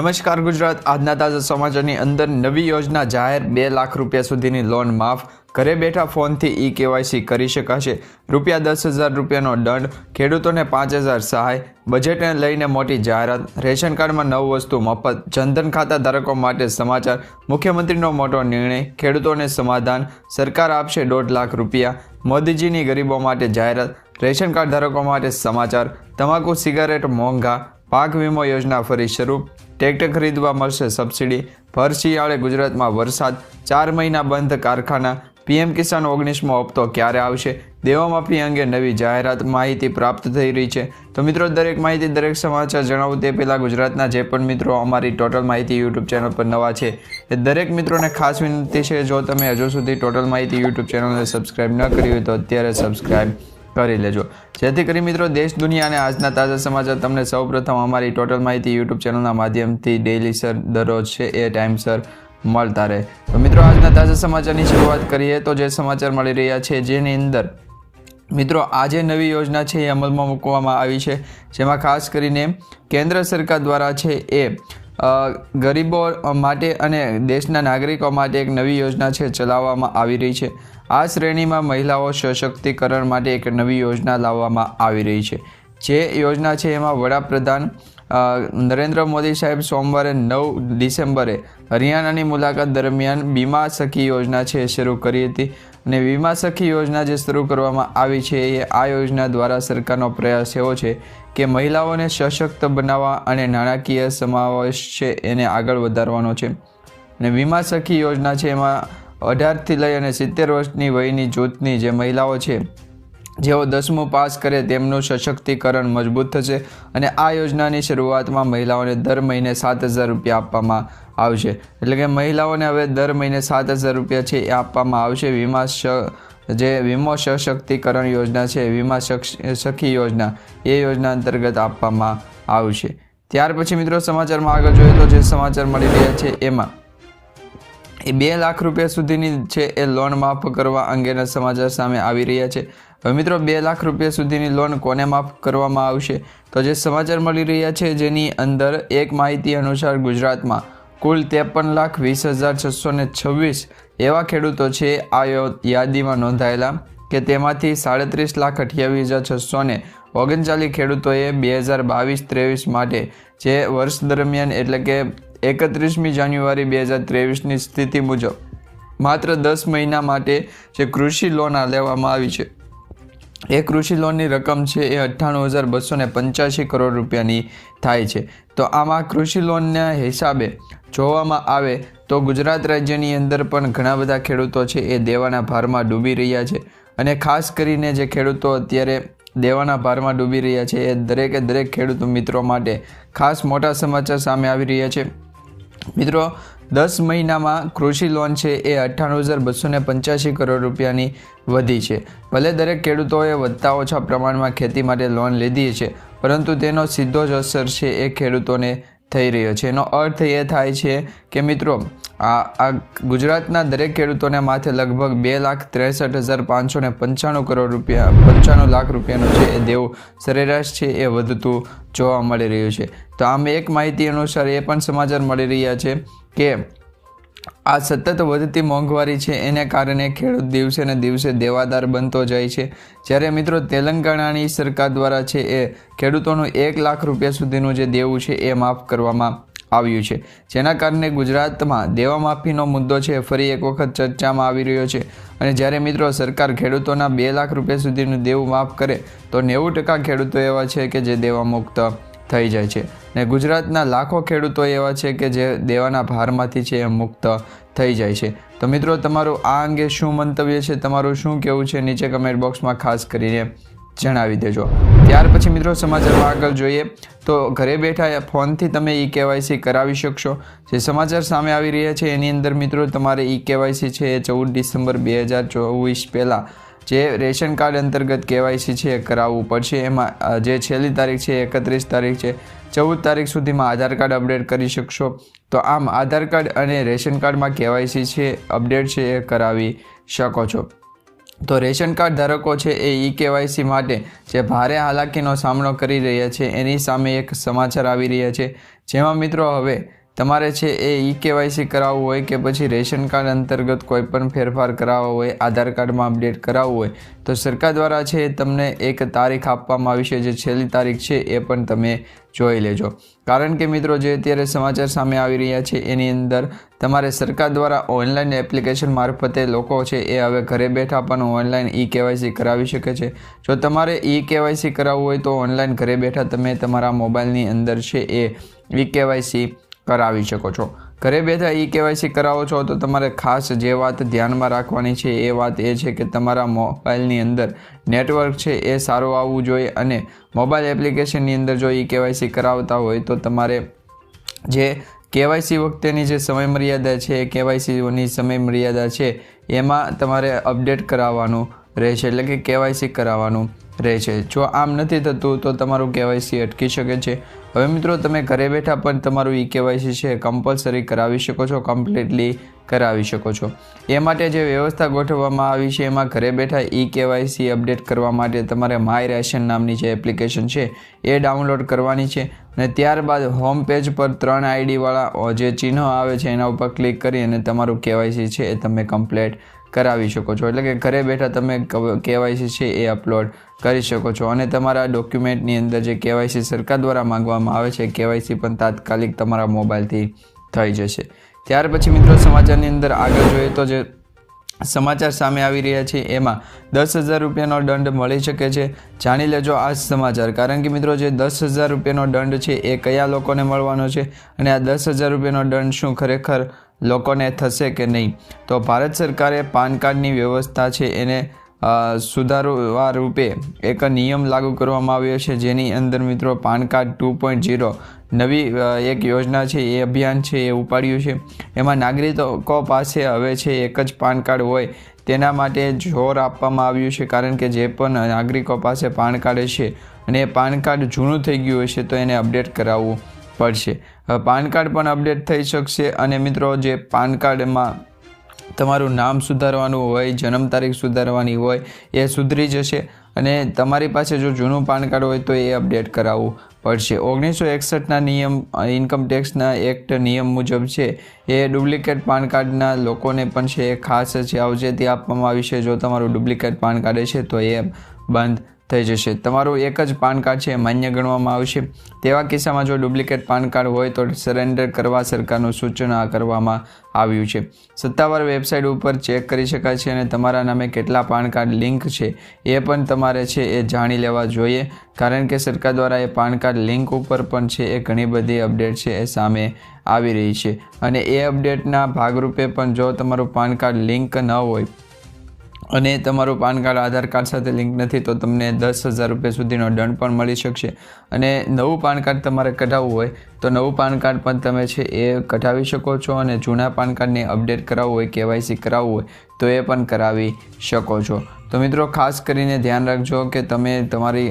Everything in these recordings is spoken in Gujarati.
નમસ્કાર ગુજરાત. આજના તાજા સમાચારની અંદર નવી યોજના જાહેર બે લાખ રૂપિયા સુધીની લોન માફ. ઘરે બેઠા ફોનથી ઈ કેવાયસી કરી શકાશે. રૂપિયા દસ હજાર રૂપિયાનો દંડ, ખેડૂતોને પાંચ હજાર સહાય, બજેટને લઈને મોટી જાહેરાત, રેશન કાર્ડમાં નવ વસ્તુ મફત, જનધન ખાતા ધારકો માટે સમાચાર, મુખ્યમંત્રીનો મોટો નિર્ણય, ખેડૂતોને સમાધાન, સરકાર આપશે દોઢ લાખ રૂપિયા, મોદીજીની ગરીબો માટે જાહેરાત, રેશન કાર્ડ ધારકો માટે સમાચાર, તમાકુ, સિગારેટ, મોંઘા, પાક વીમો યોજના ફરી શરૂ ટ્રેક્ટર ખરીદવા મળશે સબસિડી. ભર શિયાળે ગુજરાતમાં વરસાદ. ચાર મહિના બંધ કારખાના. પીએમ કિસાન ઓગણીસમો હપ્તો ક્યારે આવશે? દેવામાફી અંગે નવી જાહેરાત માહિતી પ્રાપ્ત થઈ રહી છે. તો મિત્રો, દરેક માહિતી, દરેક સમાચાર જણાવું તે પહેલાં ગુજરાતના જે પણ મિત્રો અમારી ટોટલ માહિતી યુટ્યુબ ચેનલ પર નવા છે એ દરેક મિત્રોને ખાસ વિનંતી છે. જો તમે હજુ સુધી ટોટલ માહિતી યુટ્યુબ ચેનલને સબસ્ક્રાઈબ ન કરી હોય તો અત્યારે સબસ્ક્રાઇબ કરી લેજો. જેથી કરી મિત્રો દેશ, દુનિયા અને આજના તાજા સમાચાર તમને સૌપ્રથમ અમારી ટોટલ માહિતી યુટ્યુબ ચેનલના માધ્યમથી ડેઇલી સર દરરોજ છે એ ટાઈમસર મળતા રહે. તો મિત્રો આજના તાજા સમાચારની શરૂઆત કરીએ તો જે સમાચાર મળી રહ્યા છે જેની અંદર મિત્રો આજે નવી યોજના છે એ અમલમાં મૂકવામાં આવી છે. જેમાં ખાસ કરીને કેન્દ્ર સરકાર દ્વારા છે એ ગરીબો માટે અને દેશના નાગરિકો માટે એક નવી યોજના છે ચલાવવામાં આવી રહી છે. આ શ્રેણીમાં મહિલાઓ સશક્તિકરણ માટે એક નવી યોજના લાવવામાં આવી રહી છે. જે યોજના છે એમાં વડાપ્રધાન નરેન્દ્ર મોદી સાહેબ સોમવારે નવ ડિસેમ્બરે હરિયાણાની મુલાકાત દરમિયાન બીમા સખી યોજના છે શરૂ કરી હતી અને વીમા સખી યોજના જે શરૂ કરવામાં આવી છે એ આ યોજના દ્વારા સરકારનો પ્રયાસ એવો છે કે મહિલાઓને સશક્ત બનાવવા અને નાણાકીય સમાવેશ છે એને આગળ વધારવાનો છે. અને વીમા સખી યોજના છે એમાં અઢારથી લઈ અને સિત્તેર વર્ષની વયની જૂથની જે મહિલાઓ છે, જેઓ દસમું પાસ કરે તેમનું સશક્તિકરણ મજબૂત થશે અને આ યોજનાની શરૂઆતમાં મહિલાઓને દર મહિને સાત હજાર રૂપિયા આપવામાં આવશે. એટલે કે મહિલાઓને હવે દર મહિને સાત હજાર રૂપિયા છે એ આપવામાં આવશે. વીમા સ, જે વીમો સશક્તિકરણ યોજના છે, વીમા સખી યોજના, એ યોજના અંતર્ગત આપવામાં આવશે. ત્યાર પછી મિત્રો સમાચારમાં આગળ જોઈએ તો જે સમાચાર મળી રહ્યા છે એમાં એ બે લાખ રૂપિયા સુધીની છે એ લોન માફ કરવા અંગેના સમાચાર સામે આવી રહ્યા છે. હવે મિત્રો, બે લાખ રૂપિયા સુધીની લોન કોને માફ કરવામાં આવશે? તો જે સમાચાર મળી રહ્યા છે, જેની અંદર એક માહિતી અનુસાર ગુજરાતમાં કુલ ત્રેપન લાખ વીસ હજાર છસો ને છવ્વીસ એવા ખેડૂતો છે આ યાદીમાં નોંધાયેલા કે તેમાંથી સાડત્રીસ લાખ અઠ્યાવીસ હજાર છસો ને ઓગણચાલીસ ખેડૂતોએ બે હજાર બાવીસ ત્રેવીસ માટે જે વર્ષ દરમિયાન એટલે કે એકત્રીસમી જાન્યુઆરી બે હજાર ત્રેવીસની સ્થિતિ મુજબ માત્ર દસ મહિના માટે જે કૃષિ લોન લેવામાં આવી છે. એ કૃષિ લોનની રકમ છે એ અઠ્ઠાણું હજાર બસો પંચ્યાસી કરોડ રૂપિયાની થાય છે. તો આમાં કૃષિ લોનના હિસાબે જોવામાં આવે તો ગુજરાત રાજ્યની અંદર પણ ઘણા બધા ખેડૂતો છે એ દેવાના ભારમાં ડૂબી રહ્યા છે અને ખાસ કરીને જે ખેડૂતો અત્યારે દેવાના ભારમાં ડૂબી રહ્યા છે એ દરેકે દરેક ખેડૂત મિત્રો માટે ખાસ મોટા સમાચાર સામે આવી રહ્યા છે. મિત્રો, દસ મહિનામાં કૃષિ લોન છે એ અઠ્ઠાણું હજાર બસો પંચ્યાસી કરોડ રૂપિયાની વધી છે. ભલે દરેક ખેડૂતોએ વધતા ઓછા પ્રમાણમાં ખેતી માટે લોન લીધી છે, પરંતુ તેનો સીધો જ અસર છે એ ખેડૂતોને થઈ રહ્યો છે. એનો અર્થ એ થાય છે કે મિત્રો આ આ ગુજરાતના દરેક ખેડૂતોને માથે લગભગ બે લાખ ત્રેસઠ હજાર પાંચસો ને પંચાણું કરોડ રૂપિયા, પંચાણું લાખ રૂપિયાનું છે એ દેવું સરેરાશ છે એ વધતું જોવા મળી રહ્યું છે. તો આમ એક માહિતી અનુસાર એ પણ સમાચાર મળી રહ્યા છે કે આ સતત વધતી મોંઘવારી છે એને કારણે ખેડૂત દિવસે ને દિવસે દેવાદાર બનતો જાય છે. જ્યારે મિત્રો તેલંગાણાની સરકાર દ્વારા છે એ ખેડૂતોનું એક લાખ રૂપિયા સુધીનું જે દેવું છે એ માફ કરવામાં આવ્યું છે. જેના કારણે ગુજરાતમાં દેવા માફીનો મુદ્દો છે, ફરી એક વખત ચર્ચામાં આવી રહ્યો છે. અને જ્યારે મિત્રો, સરકાર ખેડૂતોના બે લાખ રૂપિયા સુધીનું દેવું માફ કરે, તો નેવું ટકા ખેડૂતો એવા છે કે જે દેવા મુક્ત થઈ જાય છે. ને ગુજરાતના લાખો ખેડૂતો એવા છે કે જે દેવાના ભારમાંથી છે એ મુક્ત થઈ જાય છે. તો મિત્રો, તમારું આ અંગે શું મંતવ્ય છે? તમારું શું કહેવું છે? નીચે કમેન્ટ બોક્સમાં ખાસ કરીને જણાવી દેજો. ત્યાર પછી મિત્રો સમાચારમાં આગળ જોઈએ તો ઘરે બેઠા ફોનથી તમે ઈ કેવાયસી કરાવી શકશો. જે સમાચાર સામે આવી રહ્યા છે એની અંદર મિત્રો તમારે ઈ કેવાયસી છે એ ચૌદ ડિસેમ્બર બે હજાર ચોવીસ પહેલાં જે રેશન કાર્ડ અંતર્ગત કેવાયસી છે એ કરાવવું પડશે. એમાં જે છેલ્લી તારીખ છે એકત્રીસ તારીખ છે. ચૌદ તારીખ સુધીમાં આધાર કાર્ડ અપડેટ કરી શકશો. તો આમ આધાર કાર્ડ અને રેશન કાર્ડમાં કેવાયસી છે, અપડેટ છે એ કરાવી શકો છો. તો રેશન કાર્ડ ધારકો છે એ ઈ કેવાયસી માટે જે ભારે હાલાકીનો સામનો કરી રહ્યા છે. એની સામે એક સમાચાર આવી રહ્યા છે. જેમાં મિત્રો હવે તમારે છે એ ઈ કેવાયસી કરાવવું હોય કે પછી રેશન કાર્ડ અંતર્ગત કોઈ પણ ફેરફાર કરાવવો હોય, આધાર કાર્ડમાં અપડેટ કરાવવું હોય, તો સરકાર દ્વારા છે તમને એક તારીખ આપવામાં આવી છે, જે છેલ્લી તારીખ છે એ પણ તમે જોઈ લેજો. કારણ કે મિત્રો જે અત્યારે સમાચાર સામે આવી રહ્યા છે, એની અંદર તમારે સરકાર દ્વારા ઓનલાઈન એપ્લિકેશન મારફતે લોકો છે એ હવે ઘરે બેઠા પણ ઓનલાઈન ઈ કેવાયસી કરાવી શકે છે. જો તમારે ઈ કેવાયસી કરાવવું હોય તો ઓનલાઈન ઘરે બેઠા તમે તમારા મોબાઈલની અંદર છે એ ઈ કેવાયસી કરાવી શકો છો. ઘરે બેઠા ઈ કેવાયસી કરાવો છો તો તમારે ખાસ જે વાત ધ્યાનમાં રાખવાની છે એ વાત એ છે કે તમારા મોબાઈલની અંદર નેટવર્ક છે એ સારું આવવું જોઈએ અને મોબાઈલ એપ્લિકેશનની અંદર જો ઈ કેવાયસી કરાવતા હોય તો તમારે જે કેવાયસી વખતેની જે સમયમર્યાદા છે એ કેવાયસીની સમયમર્યાદા છે, એમાં તમારે અપડેટ કરાવવાનું રહેશે. એટલે કે કેવાયસી કરાવવાનું રહેશે. જો આમ નથી થતું તો તમારું કેવાયસી અટકી શકે છે. હવે મિત્રો, તમે ઘરે બેઠા પણ તમારું ઈ કેવાયસી છે કમ્પલસરી કરાવી શકો છો કમ્પ્લીટલી કરાવી શકો છો. એ માટે જે વ્યવસ્થા ગોઠવવામાં આવી છે, એમાં ઘરે બેઠા ઈ કેવાયસી અપડેટ કરવા માટે તમારે માય રેશન નામની જે એપ્લિકેશન છે, એ ડાઉનલોડ કરવાની છે. અને ત્યારબાદ હોમ પેજ પર ત્રણ આઈડીવાળા જે ચિહ્નો આવે છે, એના ઉપર ક્લિક કરી અને તમારું કેવાયસી છે એ તમે કમ્પ્લીટ કરાવી શકો છો. એટલે કે ઘરે બેઠા તમે કેવાયસી છે એ અપલોડ કરી શકો છો. અને તમારા ડોક્યુમેન્ટની અંદર જે કેવાયસી સરકાર દ્વારા માંગવામાં આવે છે, કેવાયસી પણ તાત્કાલિક તમારા મોબાઈલથી થઈ જશે. ત્યાર પછી મિત્રો સમાચારની અંદર આગળ જોઈએ તો જે સમાચાર સામે આવી રહ્યા છે, એમાં દસ હજાર રૂપિયાનો દંડ મળી શકે છે. જાણી લેજો આ સમાચાર. કારણ કે મિત્રો જે દસ હજાર રૂપિયાનો દંડ છે એ કયા લોકોને મળવાનો છે? અને આ દસ હજાર રૂપિયાનો દંડ શું ખરેખર લોકોને થશે કે નહીં? તો ભારત સરકારે પાન કાર્ડની વ્યવસ્થા છે એને સુધારવા રૂપે એક નિયમ લાગુ કરવામાં આવ્યો છે. જેની અંદર મિત્રો PAN card two point zero નવી એક યોજના છે, એ અભિયાન છે, એ ઉપાડ્યું છે. એમાં નાગરિકો પાસે હવે છે એક જ પાન કાર્ડ હોય, તેના માટે જોર આપવામાં આવ્યું છે, કારણ કે જે પણ નાગરિકો પાસે પાન કાર્ડ છે અને એ પાન કાર્ડ જૂનું થઈ ગયું હશે, તો એને અપડેટ કરાવવું પડશે. પાન કાર્ડ પણ અપડેટ થઈ શકશે અને મિત્રો જે પાન કાર્ડમાં તમારું નામ સુધારવાનું હોય, જન્મ તારીખ સુધારવાની હોય, એ સુધરી જશે અને તમારી પાસે જો જૂનું પાન કાર્ડ હોય તો એ અપડેટ કરાવવું પડશે. ઓગણીસો એકસઠના નિયમ ઇન્કમ ટેક્સના એક્ટ નિયમ મુજબ છે, એ ડુપ્લિકેટ પાન કાર્ડના લોકોને પણ છે, એ ખાસ છે આવજેતી આપવામાં આવી છે. જો તમારું ડુપ્લિકેટ પાન કાર્ડ છે તો એ બંધ થઈ જશે. તમારું એક જ પાન કાર્ડ છે, માન્ય ગણવામાં આવશે. તેવા કિસ્સામાં જો ડુપ્લિકેટ પાન કાર્ડ હોય તો સરેન્ડર કરવા સરકારનું સૂચના કરવામાં આવ્યું છે. સત્તાવાર વેબસાઇટ ઉપર ચેક કરી શકાય છે અને તમારા નામે કેટલા પાન કાર્ડ લિંક છે એ પણ તમારે છે એ જાણી લેવા જોઈએ. કારણ કે સરકાર દ્વારા એ પાન કાર્ડ લિંક ઉપર પણ છે એ ઘણી બધી અપડેટ છે એ સામે આવી રહી છે. અને એ અપડેટના ભાગરૂપે પણ જો તમારું પાન કાર્ડ લિંક ન હોય અને તમારું પાન કાર્ડ, આધાર કાર્ડ સાથે લિંક નથી, તો તમને દસ હજાર રૂપિયા સુધીનો દંડ પણ મળી શકશે. અને નવું પાન કાર્ડ તમારે કઢાવવું હોય, તો નવું પાન કાર્ડ પણ તમે છે એ કઢાવી શકો છો અને જૂના પાન કાર્ડને અપડેટ કરાવવું હોય, કેવાયસી કરાવવું હોય, તો એ પણ કરાવી શકો છો. તો મિત્રો, ખાસ કરીને ધ્યાન રાખજો કે તમે તમારી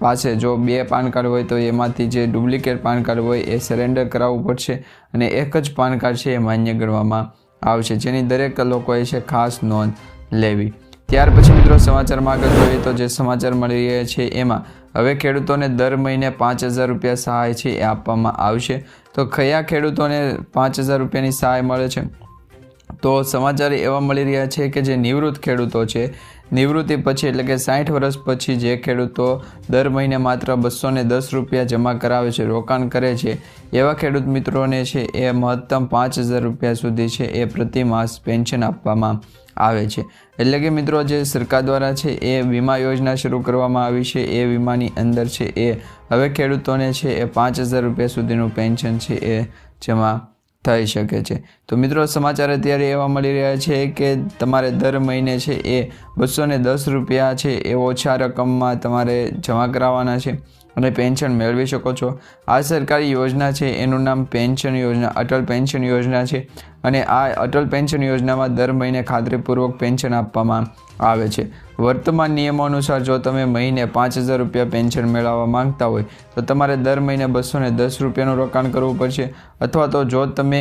પાસે જો બે પાન કાર્ડ હોય, તો એમાંથી જે ડુપ્લિકેટ પાન કાર્ડ હોય, એ સરેન્ડર કરાવવું પડશે અને એક જ પાન કાર્ડ છે એ માન્ય ગણવામાં આવશે. જેની દરેક લોકોએ છે ખાસ નોંધ લેવી. ત્યાર પછી મિત્રો સમાચારમાં આગળ જોઈએ તો જે સમાચાર મળી રહ્યા છે એમાં, હવે ખેડૂતોને દર મહિને પાંચ હજાર રૂપિયા સહાય છે એ આપવામાં આવશે. તો કયા ખેડૂતોને પાંચ હજાર રૂપિયાની સહાય મળે છે? તો સમાચાર એવા મળી રહ્યા છે કે જે નિવૃત્ત ખેડૂતો છે, નિવૃત્તિ પછી એટલે કે સાઠ વર્ષ પછી જે ખેડૂતો દર મહિને માત્ર બસો દસ રૂપિયા જમા કરાવે છે, રોકાણ કરે છે, એવા ખેડૂત મિત્રોને છે એ મહત્તમ પાંચ હજાર રૂપિયા સુધી છે એ પ્રતિ માસ પેન્શન આપવામાં આવે છે. એટલે કે મિત્રો જે સરકાર દ્વારા છે એ વીમા યોજના શરૂ કરવામાં આવી છે, એ વીમાની અંદર છે એ હવે ખેડૂતોને છે એ પાંચ હજાર રૂપિયા સુધીનું પેન્શન છે એ જમા થઈ શકે છે. તો મિત્રો સમાચાર અત્યારે એવા મળી રહ્યા છે કે તમારે દર મહિને છે એ બસો દસ રૂપિયા છે એ ઓછા રકમમાં તમારે જમા કરાવવાના છે. અને પેન્શન મેળવી શકો છો. આ સરકારી યોજના છે, એનું નામ પેન્શન યોજના, અટલ પેન્શન યોજના છે અને આ અટલ પેન્શન યોજનામાં દર મહિને ખાતરીપૂર્વક પેન્શન આપવામાં આવે છે. વર્તમાન નિયમો અનુસાર જો તમે મહિને પાંચ હજાર રૂપિયા પેન્શન મેળવવા માંગતા હોય, તો તમારે દર મહિને બસો દસ રૂપિયાનું રોકાણ કરવું પડશે. અથવા તો જો તમે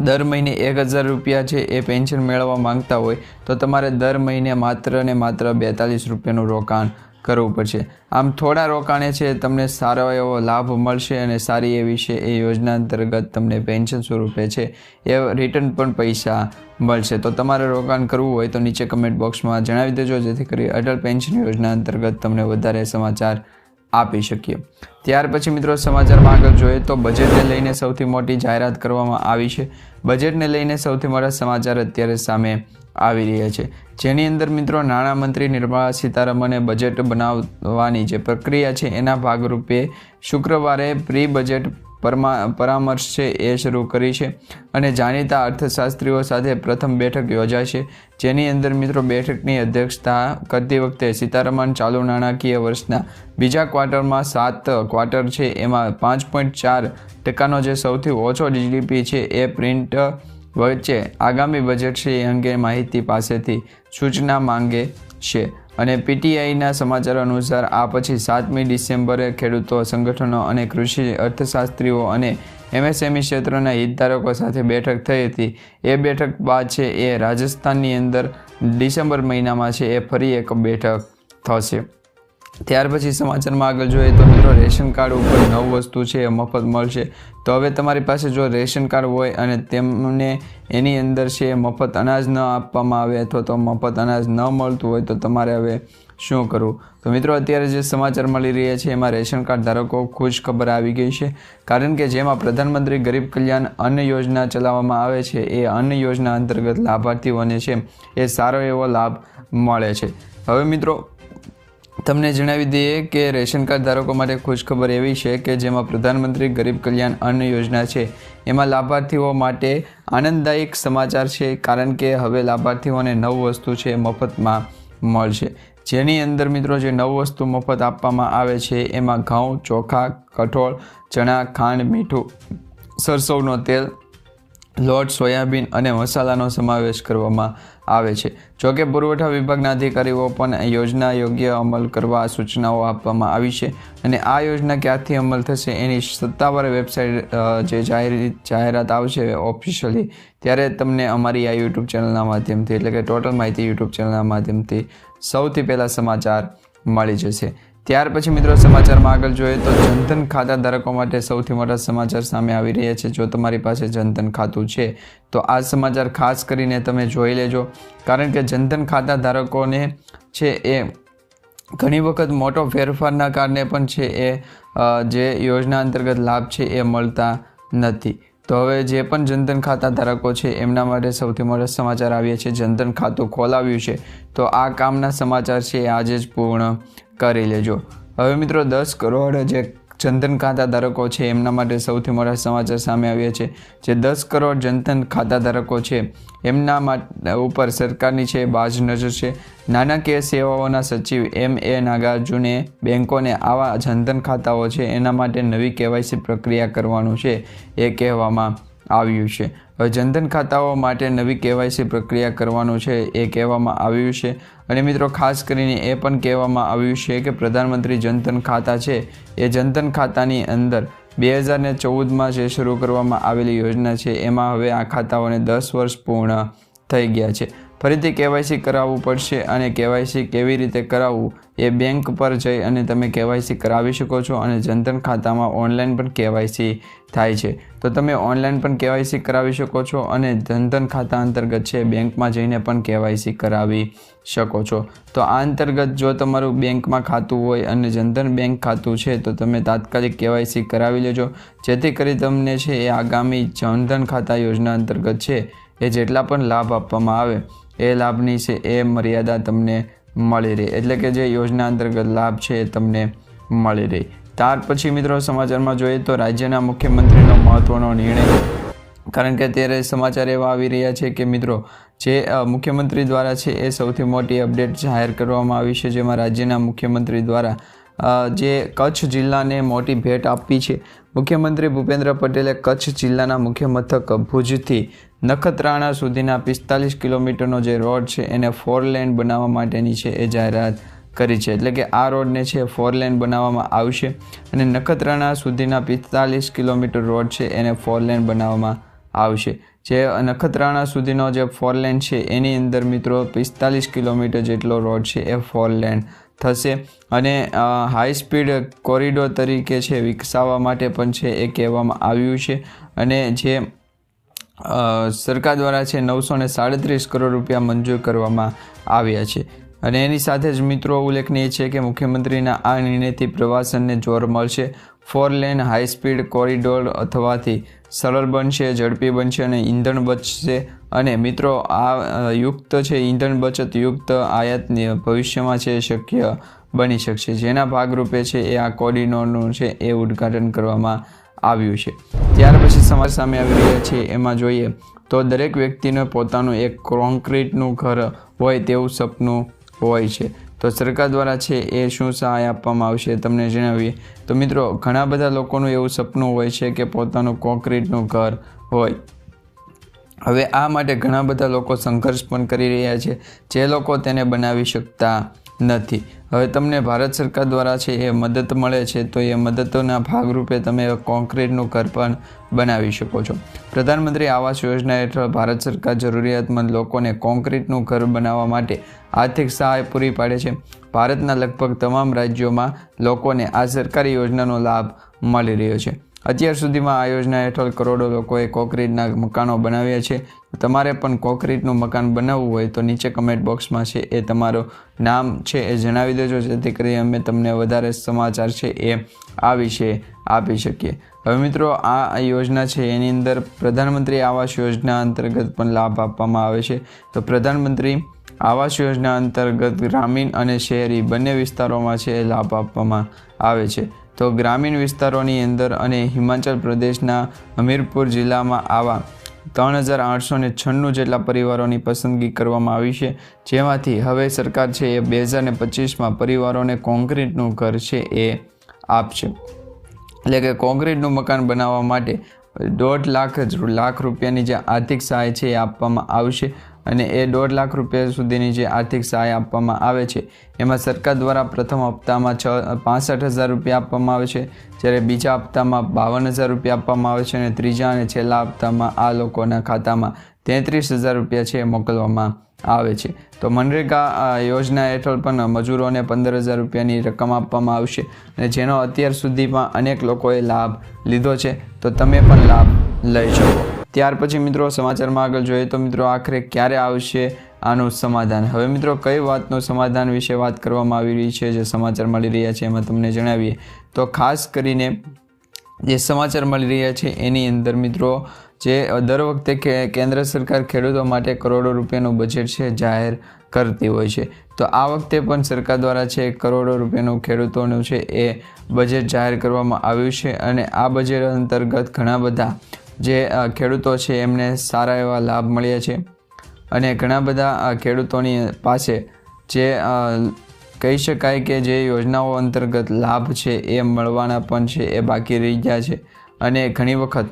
દર મહિને એક હજાર રૂપિયા છે એ પેન્શન મેળવવા માંગતા હોય, તો તમારે દર મહિને માત્ર ને માત્ર બેતાલીસ રૂપિયાનું રોકાણ કરવું પડશે. આમ થોડા રોકાણે છે, તમને સારો એવો લાભ મળશે અને સારી એવી છે, એ યોજના અંતર્ગત તમને પેન્શન સ્વરૂપે છે, એ રિટર્ન પણ પૈસા મળશે. તો તમારે રોકાણ કરવું હોય તો નીચે કમેન્ટ બોક્સમાં જણાવી દેજો, જેથી કરી અટલ પેન્શન યોજના અંતર્ગત તમને વધારે સમાચાર આપી શકીએ. ત્યાર પછી મિત્રો સમાચારમાં આગળ જોઈએ તો બજેટને લઈને સૌથી મોટી જાહેરાત કરવામાં આવી છે. બજેટને લઈને સૌથી મોટા સમાચાર અત્યારે સામે આવી રહ્યા છે. જેની અંદર મિત્રો નાણામંત્રી નિર્મલા સીતારમણે બજેટ બનાવવાની જે પ્રક્રિયા છે એના ભાગરૂપે શુક્રવારે પ્રી બજેટ પરમા, પરામર્શ છે એ શરૂ કરી છે અને જાણીતા અર્થશાસ્ત્રીઓ સાથે પ્રથમ બેઠક યોજાશે જેની અંદર મિત્રો બેઠકની અધ્યક્ષતા કરતી વખતે સીતારમણ ચાલુ નાણાકીય વર્ષના બીજા ક્વાર્ટરમાં સાત ક્વાર્ટર છે. એમાં પાંચ પોઈન્ટ ચાર ટકાનો જે સૌથી ઓછો જીડીપી છે એ પ્રિન્ટ વચ્ચે આગામી બજેટ છે એ અંગે માહિતી પાસેથી સૂચના માંગે છે. અને પીટીઆઈના સમાચાર અનુસાર આ પછી સાતમી ડિસેમ્બરે ખેડૂતો, સંગઠનો અને કૃષિ અર્થશાસ્ત્રીઓ અને એમએસએમઈ ક્ષેત્રના હિતધારકો સાથે બેઠક થઈ હતી. એ બેઠક બાદ છે એ રાજસ્થાનની અંદર ડિસેમ્બર મહિનામાં છે એ ફરી એક બેઠક થશે. ત્યાર પછી સમાચારમાં આગળ જોઈએ તો મિત્રો, રેશન કાર્ડ ઉપર નવ વસ્તુ છે એ મફત મળશે. તો હવે તમારી પાસે જો રેશન કાર્ડ હોય અને તેમને એની અંદર છે મફત અનાજ ન આપવામાં આવે અથવા તો મફત અનાજ ન મળતું હોય તો તમારે હવે શું કરવું? તો મિત્રો, અત્યારે જે સમાચાર મળી રહ્યા છે, એમાં રેશન કાર્ડ ધારકો ખુશ ખબર આવી ગઈ છે. કારણ કે જેમાં પ્રધાનમંત્રી ગરીબ કલ્યાણ અન્ન યોજના ચલાવવામાં આવે છે, એ અન્ન યોજના અંતર્ગત લાભાર્થીઓને છે એ સારો એવો લાભ મળે છે. હવે મિત્રો તમને જણાવી દઈએ કે રેશન કાર્ડ ધારકો માટે ખુશખબર એવી છે કે જેમાં પ્રધાનમંત્રી ગરીબ કલ્યાણ અન્ન યોજના છે. એમાં લાભાર્થીઓ માટે આનંદદાયક સમાચાર છે કારણ કે હવે લાભાર્થીઓને નવ વસ્તુ છે મફતમાં મળશે. જેની અંદર મિત્રો જે નવ વસ્તુ મફત આપવામાં આવે છે એમાં ઘઉં, ચોખા, કઠોળ, ચણા, ખાંડ, મીઠું, સરસવનો તેલ લોટ, સોયાબીન અને મસાલાનો સમાવેશ કરવામાં આવે છે. જોકે પુરવઠા વિભાગના અધિકારીઓ પણ યોજના યોગ્ય અમલ કરવા સૂચનાઓ આપવામાં આવી છે અને આ યોજના ક્યારથી અમલ થશે એની સત્તાવાર વેબસાઇટ જે જાહેર, જાહેરાત આવશે ઓફિશિયલી ત્યારે તમને અમારી આ યુટ્યુબ ચેનલના માધ્યમથી, એટલે કે ટોટલ માહિતી યુટ્યુબ ચેનલના માધ્યમથી સૌથી પહેલાં સમાચાર મળી જશે. ત્યાર પછી મિત્રો સમાચારમાં આગળ જોઈએ તો જનધન ખાતા ધારકો માટે સૌથી મોટા સમાચાર સામે આવી રહ્યા છે. જો તમારી પાસે જનધન ખાતું છે, તો આ સમાચાર ખાસ કરીને તમે જોઈ લેજો. કારણ કે જનધન ખાતા ધારકોને છે એ ઘણી વખત મોટો ફેરફારના કારણે પણ છે એ જે યોજના અંતર્ગત લાભ છે એ મળતા નથી. તો હવે જે પણ જનધન ખાતા ધારકો છે, એમના માટે સૌથી મોટા સમાચાર આવ્યા છે. જનધન ખાતું ખોલાવ્યું છે, તો આ કામના સમાચાર છે આજે જ પૂર્ણ કરી લેજો. હવે મિત્રો દસ કરોડ જે જનધન ખાતા ધારકો છે, એમના માટે સૌથી મોટા સમાચાર સામે આવ્યા છે. જે દસ કરોડ જનધન ખાતા ધારકો છે, એમના ઉપર સરકારની છે, બાજ નજર છે. નાણાકીય સેવાઓના સચિવ એમ એ નાગાર્જુને બેન્કોને આવા જનધન ખાતાઓ છે, એના માટે નવી કેવાયસી પ્રક્રિયા કરવાનું છે, એ કહેવામાં આવ્યું છે. હવે જનધન ખાતાઓ માટે નવી કેવાયસી પ્રક્રિયા કરવાનું છે એ કહેવામાં આવ્યું છે. અને મિત્રો, ખાસ કરીને એ પણ કહેવામાં આવ્યું છે કે પ્રધાનમંત્રી જનધન ખાતા છે. એ જનધન ખાતાની અંદર બે હજાર ને ચૌદમાં જે શરૂ કરવામાં આવેલી યોજના છે, એમાં હવે આ ખાતાઓને દસ વર્ષ પૂર્ણ થઈ ગયા છે. ફરીથી કેવાયસી કરાવવું પડશે અને કેવાયસી કેવી રીતે કરાવવું એ બેંક પર જઈ અને તમે કેવાયસી કરાવી શકો છો અને જનધન ખાતામાં ઓનલાઈન પણ કેવાયસી થાય છે. તો તમે ઓનલાઈન પણ કેવાયસી કરાવી શકો છો અને જનધન ખાતા અંતર્ગત છે બેંકમાં જઈને પણ કેવાયસી કરાવી શકો છો. તો આ અંતર્ગત જો તમારું બેંકમાં ખાતું હોય અને જનધન બેંક ખાતું છે તો તમે તાત્કાલિક કેવાયસી કરાવી લેજો. જેથી કરી તમને છે એ આગામી જનધન ખાતા યોજના અંતર્ગત છે એ જેટલા પણ લાભ આપવામાં આવે એ લાભની છે, એ મર્યાદા તમને મળી રહે. એટલે કે જે યોજના અંતર્ગત લાભ છે, એ તમને મળી રહે. ત્યાર પછી મિત્રો સમાચારમાં જોઈએ તો રાજ્યના મુખ્યમંત્રીનો મહત્વનો નિર્ણય. કારણ કે અત્યારે સમાચાર એવા આવી રહ્યા છે કે મિત્રો, જે મુખ્યમંત્રી દ્વારા છે, એ સૌથી મોટી અપડેટ જાહેર કરવામાં આવી છે, જેમાં રાજ્યના મુખ્યમંત્રી દ્વારા જે કચ્છ જિલ્લાને મોટી ભેટ આપી છે મુખ્યમંત્રી ભૂપેન્દ્ર પટેલે કચ્છ જિલ્લાના મુખ્ય મથક ભુજથી નખત્રાણા સુધીના પિસ્તાલીસ કિલોમીટરનો જે રોડ છે એને ફોર લેન બનાવવા માટેની છે એ જાહેરાત કરી છે. એટલે કે આ રોડને છે ફોર લેન બનાવવામાં આવશે અને નખત્રાણા સુધીના પિસ્તાલીસ કિલોમીટર રોડ છે એને ફોર લેન બનાવવામાં આવશે. જે નખત્રાણા સુધીનો જે ફોર લેન છે એની અંદર મિત્રો પિસ્તાલીસ કિલોમીટર જેટલો રોડ છે એ ફોર લેન થશે અને હાઈ સ્પીડ કોરિડોર તરીકે છે, વિકસાવવા માટે પણ છે એ કહેવામાં આવ્યું છે. અને જે સરકાર દ્વારા છે નવસો ને સાડત્રીસ કરોડ રૂપિયા મંજૂર કરવામાં આવ્યા છે. અને એની સાથે જ મિત્રો ઉલ્લેખનીય છે કે મુખ્યમંત્રીના આ નિર્ણયથી પ્રવાસનને જોર મળશે. Four lane high speed corridor અથવાથી સરળ બનશે, ઝડપી બનશે અને ઈંધણ બચશે. અને મિત્રો, આ યુક્ત છે, ઈંધણ બચત યુક્ત આયાતની ભવિષ્યમાં છે શક્ય બની શકશે. જેના ભાગરૂપે છે એ આ કોરિડોરનું છે એ ઉદ્ઘાટન કરવામાં આવ્યું છે. ત્યાર પછી સમાજ સામે આવી રહ્યા છે. એમાં જોઈએ તો દરેક વ્યક્તિને પોતાનું એક કોન્ક્રીટનું ઘર હોય તેવું સપનું હોય છે. તો સરકાર દ્વારા છે એ શું સહાય આપવામાં આવશે તમને જણાવીએ. તો મિત્રો, ઘણા બધા લોકોનું એવું સપનું હોય છે કે પોતાનું કોન્ક્રીટનું ઘર હોય. હવે આ માટે ઘણા બધા લોકો સંઘર્ષ પણ કરી રહ્યા છે. જે લોકો તેને બનાવી શકતા નથી. હવે તમને ભારત સરકાર દ્વારા છે એ મદદ મળે છે, તો એ મદદોના ભાગરૂપે તમે કોન્ક્રીટનું ઘર પણ બનાવી શકો છો. પ્રધાનમંત્રી આવાસ યોજના હેઠળ ભારત સરકાર જરૂરિયાતમંદ લોકોને કોન્ક્રીટનું ઘર બનાવવા માટે આર્થિક સહાય પૂરી પાડે છે. ભારતના લગભગ તમામ રાજ્યોમાં લોકોને આ સરકારી યોજનાનો લાભ મળી રહ્યો છે. અત્યાર સુધીમાં આ યોજના હેઠળ કરોડો લોકોએ કોંક્રીટના મકાનો બનાવ્યા છે. તમારે પણ કોંક્રીટનું મકાન બનાવવું હોય તો નીચે કમેન્ટ બોક્સમાં છે એ તમારું નામ છે એ જણાવી દેજો, જેથી કરી અમે તમને વધારે સમાચાર છે એ આ વિશે આપી શકીએ. હવે મિત્રો, આ યોજના છે, એની અંદર પ્રધાનમંત્રી આવાસ યોજના અંતર્ગત પણ લાભ આપવામાં આવે છે. તો પ્રધાનમંત્રી આવાસ યોજના અંતર્ગત ગ્રામીણ અને શહેરી બંને વિસ્તારોમાં છે એ લાભ આપવામાં આવે છે. તો ગ્રામીણ વિસ્તારોની અંદર અને હિમાચલ પ્રદેશના હમીરપુર જિલ્લામાં આવા ત્રણ હજાર આઠસો ને છન્નું જેટલા પરિવારોની પસંદગી કરવામાં આવી છે. જેમાંથી હવે સરકાર છે એ બે હજાર ને પચીસમાં પરિવારોને કોન્ક્રીટનું ઘર છે એ આપશે. એટલે કે કોન્ક્રીટનું મકાન બનાવવા માટે દોઢ લાખ જ લાખ રૂપિયાની જે આર્થિક સહાય છે એ આપવામાં આવશે. અને એ દોઢ લાખ રૂપિયા સુધીની જે આર્થિક સહાય આપવામાં આવે છે, એમાં સરકાર દ્વારા પ્રથમ હપ્તામાં છ, પાસઠ હજાર રૂપિયા આપવામાં આવે છે, જ્યારે બીજા હપ્તામાં બાવન હજાર રૂપિયા આપવામાં આવે છે અને ત્રીજા અને છેલ્લા હપ્તામાં આ લોકોના ખાતામાં તેત્રીસ હજાર રૂપિયા છે એ મોકલવામાં આવે છે. તો મનરેગા યોજના હેઠળ પણ મજૂરોને પંદર હજાર રૂપિયાની રકમ આપવામાં આવશે અને જેનો અત્યાર સુધીમાં અનેક લોકોએ લાભ લીધો છે. તો તમે પણ લાભ લઈ શકો. ત્યાર પછી મિત્રો સમાચારમાં આગળ જોઈએ તો મિત્રો આખરે ક્યારે આવશે આનું સમાધાન? હવે મિત્રો કઈ વાતનું સમાધાન વિશે વાત કરવામાં આવી રહી છે જે સમાચાર મળી રહ્યા છે એમાં તમને જણાવીએ તો ખાસ કરીને જે સમાચાર મળી રહ્યા છે એની અંદર મિત્રો જે દર વખતે કેન્દ્ર સરકાર ખેડૂતો માટે કરોડો રૂપિયાનું બજેટ છે જાહેર કરતી હોય છે. તો આ વખતે પણ સરકાર દ્વારા છે કરોડો રૂપિયાનું ખેડૂતોનું છે એ બજેટ જાહેર કરવામાં આવ્યું છે અને આ બજેટ અંતર્ગત ઘણા બધા જે ખેડૂતો છે, એમને સારા એવા લાભ મળ્યા છે. અને ઘણા બધા ખેડૂતોની પાસે જે કહી શકાય કે જે યોજનાઓ અંતર્ગત લાભ છે, એ મળવાના પણ છે, એ બાકી રહી ગયા છે. અને ઘણી વખત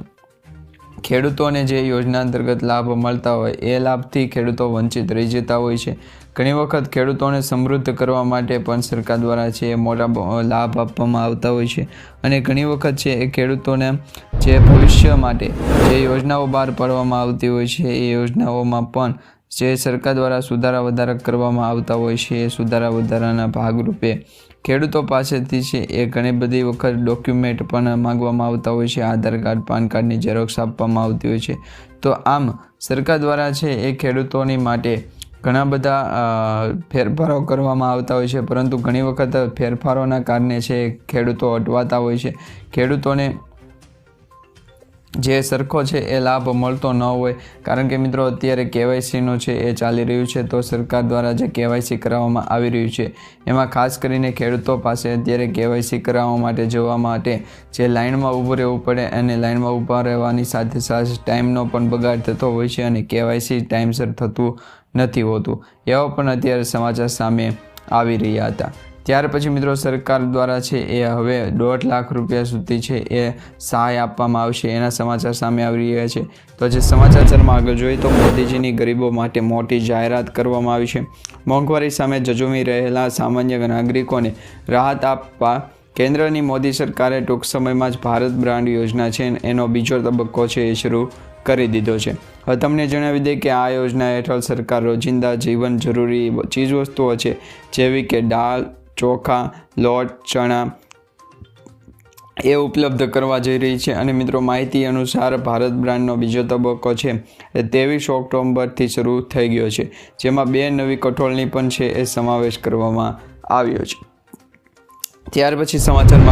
ખેડૂતોને જે યોજના અંતર્ગત લાભ મળતા હોય, એ લાભથી ખેડૂતો વંચિત રહી જતા હોય છે. ઘણી વખત ખેડૂતોને સમૃદ્ધ કરવા માટે પણ સરકાર દ્વારા છે મોટા લાભ આપવામાં આવતા હોય છે. અને ઘણી વખત છે એ ખેડૂતોને જે ભવિષ્ય માટે જે યોજનાઓ બહાર પાડવામાં આવતી હોય છે, એ યોજનાઓમાં પણ જે સરકાર દ્વારા સુધારા વધારા કરવામાં આવતા હોય છે, એ સુધારા વધારાના ભાગરૂપે ખેડૂતો પાસેથી છે એ ઘણી બધી વખત ડોક્યુમેન્ટ પણ માંગવામાં આવતા હોય છે, આધાર કાર્ડ, પાન કાર્ડની ઝેરોક્ષ આપવામાં આવતી હોય છે. તો આમ સરકાર દ્વારા છે એ ખેડૂતોની માટે ઘણા બધા ફેરફારો કરવામાં આવતા હોય છે, પરંતુ ઘણી વખત ફેરફારોના કારણે છે, ખેડૂતો અટવાતા હોય છે. ખેડૂતોને જે સરખો છે, એ લાભ મળતો ન હોય. કારણ કે મિત્રો, અત્યારે કેવાયસીનું છે, એ ચાલી રહ્યું છે, તો સરકાર દ્વારા જે કેવાયસી કરાવવામાં આવી રહ્યું છે, એમાં ખાસ કરીને ખેડૂતો પાસે અત્યારે કેવાયસી કરાવવા માટે જવા માટે જે લાઇનમાં ઊભું રહેવું પડે, અને લાઇનમાં ઊભા રહેવાની સાથે સાથે ટાઈમનો પણ બગાડ થતો હોય છે, અને કેવાયસી ટાઈમસર થતું નથી હોતું, એવા પણ અત્યારે સમાચાર સામે આવી રહ્યા હતા. ત્યાર પછી મિત્રો સરકાર દ્વારા છે એ હવે દોઢ લાખ રૂપિયા સુધી છે એ સહાય આપવામાં આવશે, એના સમાચાર સામે આવી રહ્યા છે. તો જે સમાચારમાં આગળ જોઈએ તો મોદીજીની ગરીબો માટે મોટી જાહેરાત કરવામાં આવી છે. મોંઘવારી સામે જજુમી રહેલા સામાન્ય નાગરિકોને રાહત આપવા કેન્દ્રની મોદી સરકારે ટૂંક સમયમાં જ ભારત બ્રાન્ડ યોજના છે, એનો બીજો તબક્કો છે એ શરૂ કરી દીધો છે. તમને જણાવી દઈએ કે આ યોજના હેઠળ સરકાર રોજિંદા જીવન જરૂરી ચીજવસ્તુઓ છે, જેવી કે દાળ, ચોખા, લોટ, ચણા એ ઉપલબ્ધ કરવા જઈ રહી છે. અને મિત્રો, માહિતી અનુસાર ભારત બ્રાન્ડનો બીજો તબક્કો છે, એ ત્રેવીસ ઓક્ટોબરથી શરૂ થઈ ગયો છે, જેમાં બે નવી કઠોળની પણ છે, એ સમાવેશ કરવામાં આવ્યો છે. ત્યાર પછી સમાચારમાં